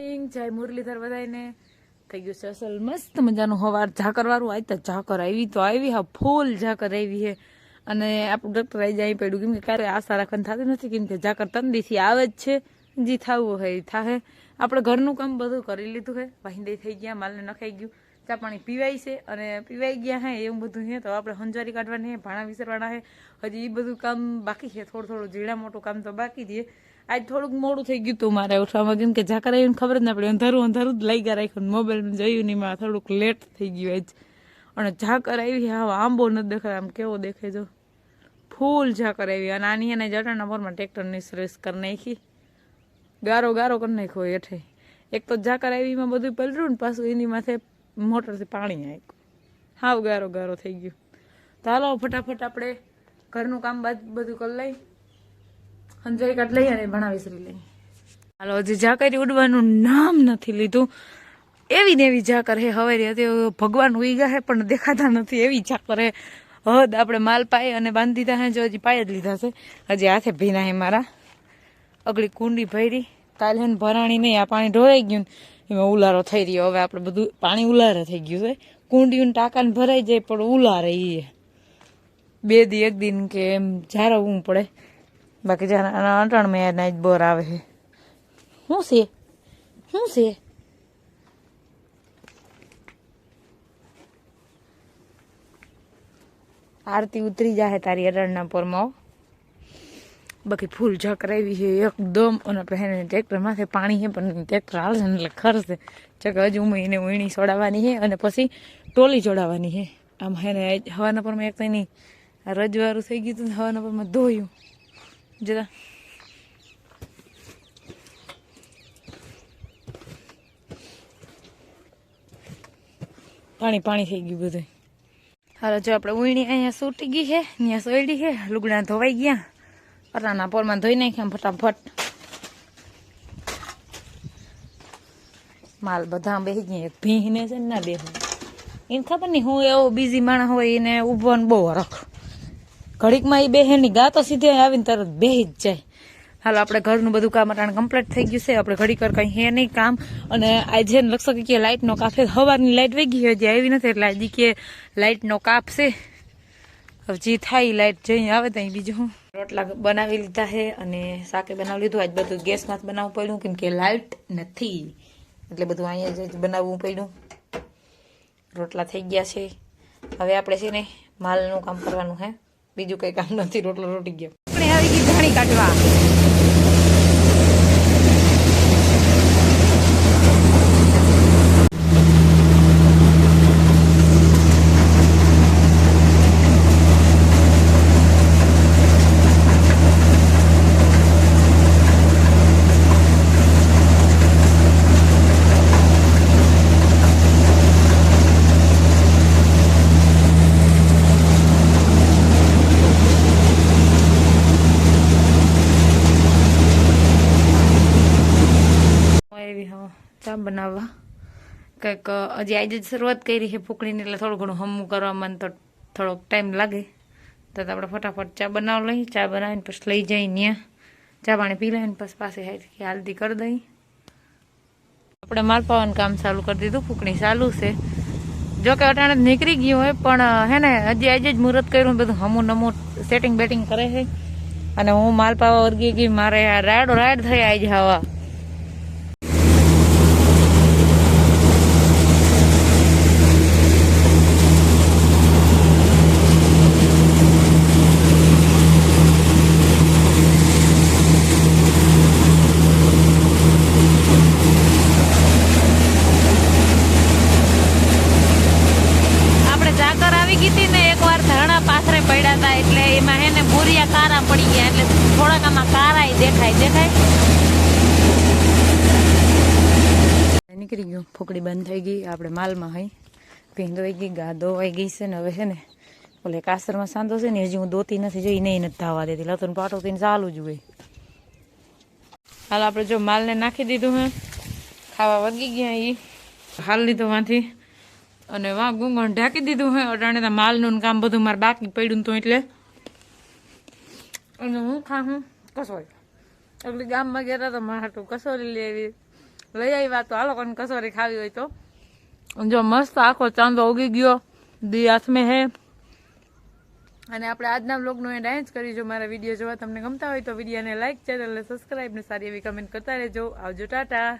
Morning જય મુરલીધર બધાને થઈ ગયું છે અસલ મસ્ત મજાનું હવાર. ઝાકર વાળું આજ તો ઝાકર આવી તો આવી હા, ફૂલ ઝાકર આવી છે અને આપણું ડૉક્ટર આવી જાય પડ્યું, કેમ કે ક્યારે આશા રાખવાની થતી નથી, કેમ કે ઝાકર તંદીથી આવે જ છે. જે થવું હોય એ થાહે. આપણે ઘરનું કામ બધું કરી લીધું છે વાહિંદે થઈ ગયા, માલને નખાઈ ગયું. ચા પાણી પીવાય છે અને પીવાઈ ગયા હે એવું બધું છે તો આપણે હંજારી કાઢવાની છે ભાણા વિસરવાના છે હજી એ બધું કામ બાકી છે, થોડું થોડું ઝીણા મોટું કામ તો બાકી છે આજ થોડુંક મોડું થઈ ગયું હતું મારે ઉઠવામાં કેમ કે ઝાકર આવીને ખબર જ ના પડી. અંધારું અંધારું જ લઈ ગયા રાખ્યું મોબાઈલ જોયું નહીં મારે થોડુંક લેટ થઈ ગયું આજ. અને ઝાકર આવી હા આંબો નથી દેખાય, આમ કેવો દેખે જો. ફૂલ ઝાકર આવી. અને આની એને જટાના મોરમાં ટ્રેક્ટરની સર્વિસ કરી નાખી. ગારો ગારો કરી નાખ્યો હેઠે. એક તો ઝાકર આવીમાં બધું પલર્યું ને પાછું એની માથે મોટરથી પાણી આવ્યું હાવ ગારો ગારો થઈ ગયું. તો હાલો, ફટાફટ આપણે ઘરનું કામ બધું કરી લઈ. અંજારી કાઢ લઈ અને ભણાવી શ્રી લઈ હાલો, હજી ઝાકરી ઉડવાનું નામ નથી લીધું. એવી ને એવી ઝાકર હે, હવે હતી ભગવાન ઉઈ ગયા હે, પણ દેખાતા નથી એવી ઝાકર હે. હદ, આપણે માલ પાય અને બાંધી દીધા હે જો હજી પાય જ લીધા છે. હજી હાથે ભીના હે મારા. અગળી કુંડી ભરી, કાલે ભરાણી નહીં, આ પાણી ઢોળાઈ ગયું એમાં ઉલારો થઈ રહ્યો. હવે આપણે બધું પાણી ઉલારે થઈ ગયું છે. કુંડીયું ટાંકાને ભરાઈ જાય, પણ ઉલારે એ બે દી, એક દિન કે એમ જારવવું પડે. બાકી જાના અટાણ મેં જ બોર આવે છે. શું છે? શું છે? આરતી ઉતરી જાય તારી અટાણના પોરમાં બાકી ફૂલ ઝકરાવી છે એકદમ. અને પહેરે ટ્રેક્ટર માથે પાણી છે પણ ટ્રેક્ટર હાલશે એટલે ખરશે ચક હજુ હું એને વીણી ચડાવવાની છે અને પછી ટોલી ચોડાવવાની છે. આમ હેને હવાના પરમાં એક તો એની રજવારું થઈ ગયું હતું હવાના પરમાં ધોયું. જરા. પાણી પાણી થઈ ગયું બધું હાલો, જો આપણે વીણી અહીંયા સૂટી ગઈ છે ત્યાં સોયડી છે, લુગડા ધોવાઈ ગયા. અટાના પોરમાં ધોઈ નાખ્યા ફટાફટ. માલ બધા બેસી ગયા ભીંને છે ને ના બેહું. એને ખબર નહીં, હું એવો બીજી માણસ હોય, એને ઊભો ને બહુ રખ ઘડીકમાં એ બેહેની ગા ગાતો સીધે આવીને તરત બેહી જ જાય. હાલો, આપણે ઘરનું બધું કામ અટાણે કમ્પ્લીટ થઈ ગયું છે. આપણે ઘડીક વાર કંઈ હે નહીં કામ. અને આજે એને લગશે કે લાઇટનો કાફે સવારની લાઇટ વહી ગઈ હજી આવી નથી, એટલે આજે કે લાઇટનો કાપ છે. હવે જે થાય લાઇટ જઈ આવે ત્યાં બીજું રોટલા બનાવી લીધા છે અને શાકે બનાવી લીધું. આજ બધું ગેસમાં જ બનાવવું પડ્યું, કેમ કે લાઇટ નથી. એટલે બધું અહીંયા જ બનાવવું પડ્યું. રોટલા થઈ ગયા છે. હવે આપણે છે ને માલનું કામ કરવાનું હે. બીજું કંઈ કામ નથી રોટલો રોટી ગયો. આપણે આવી ગઈ ધાણી કાઢવા એવી હા ચા બનાવવા. કંઈક હજી આજે જ શરૂઆત કરી છે ફૂકણીને, એટલે થોડું ઘણું હમું કરવામાં તો થોડોક ટાઈમ લાગે. તો આપણે ફટાફટ ચા બનાવ લઈ, ચા બનાવીને પછી લઈ જઈ ત્યાં ચા પાણી પી લઈને પછી પાસે હાલતી કરી દઈ. આપણે માલ પાવાનું કામ ચાલુ કરી દીધું, ફૂકણી ચાલુ છે. જો કે અટાણે નીકળી ગયું હોય, પણ હે ને, હજી આજે જ મુહૂર્ત કર્યું બધું હમું નમું સેટિંગ બેટિંગ કરે છે. અને હું માલ પાવા વર્ગી ગઈ, મારે આ રાયડો રાયડ થઈ આવી હવા આપણે ઝાકર આવી ગઈ હતી ને એકવાર ધરણા પાથરે પડ્યા હતા એટલે એમાં હે ને કારા પડી ગયા એટલે થોડાક આમાં કારાય દેખાય દેખાય. નીકળી ગયું. ફોકડી બંધ થઈ ગઈ. આપણે માલમાં હઈ. ભીંદોઈ ગઈ ગા ધોવાઈ ગઈ છે ને હવે છે ને, ઓલે કાસરમાં સાંધો છે ને, હજી હું દોતી નથી જોઈ નહીં નથી ધાવા દેતી. લતન પાટો થઈને ચાલુ જ હોય. હાલ આપણે જો માલને નાખી દીધું હે. ખાવા વગી ગયા એ હાલ લીધો વાંથી અને વાં ગુંગણ ઢાંકી દીધું હે. અટાણે માલનું કામ બધું મારે બાકી પડ્યું તો એટલે અને હું ખા હું કસોરી. એટલે ગામમાં ગયા તો મારે હાટું કસોરી લેવી લઈ આવ્યા તો આ લોકોને કસોરી ખાવી હોય તો. જો મસ્ત આખો ચાંદો ઉગી ગયો. દી હાથમે હે. અને આપણે આજના બ્લોગનો એ કરી જો મારા વીડિયો જોવા તમને ગમતા હોય તો વિડીયોને લાઇક ચેનલને સબસ્ક્રાઈબ ને સારી એવી કમેન્ટ કરતા રહેજો. આવજો, ટાટા.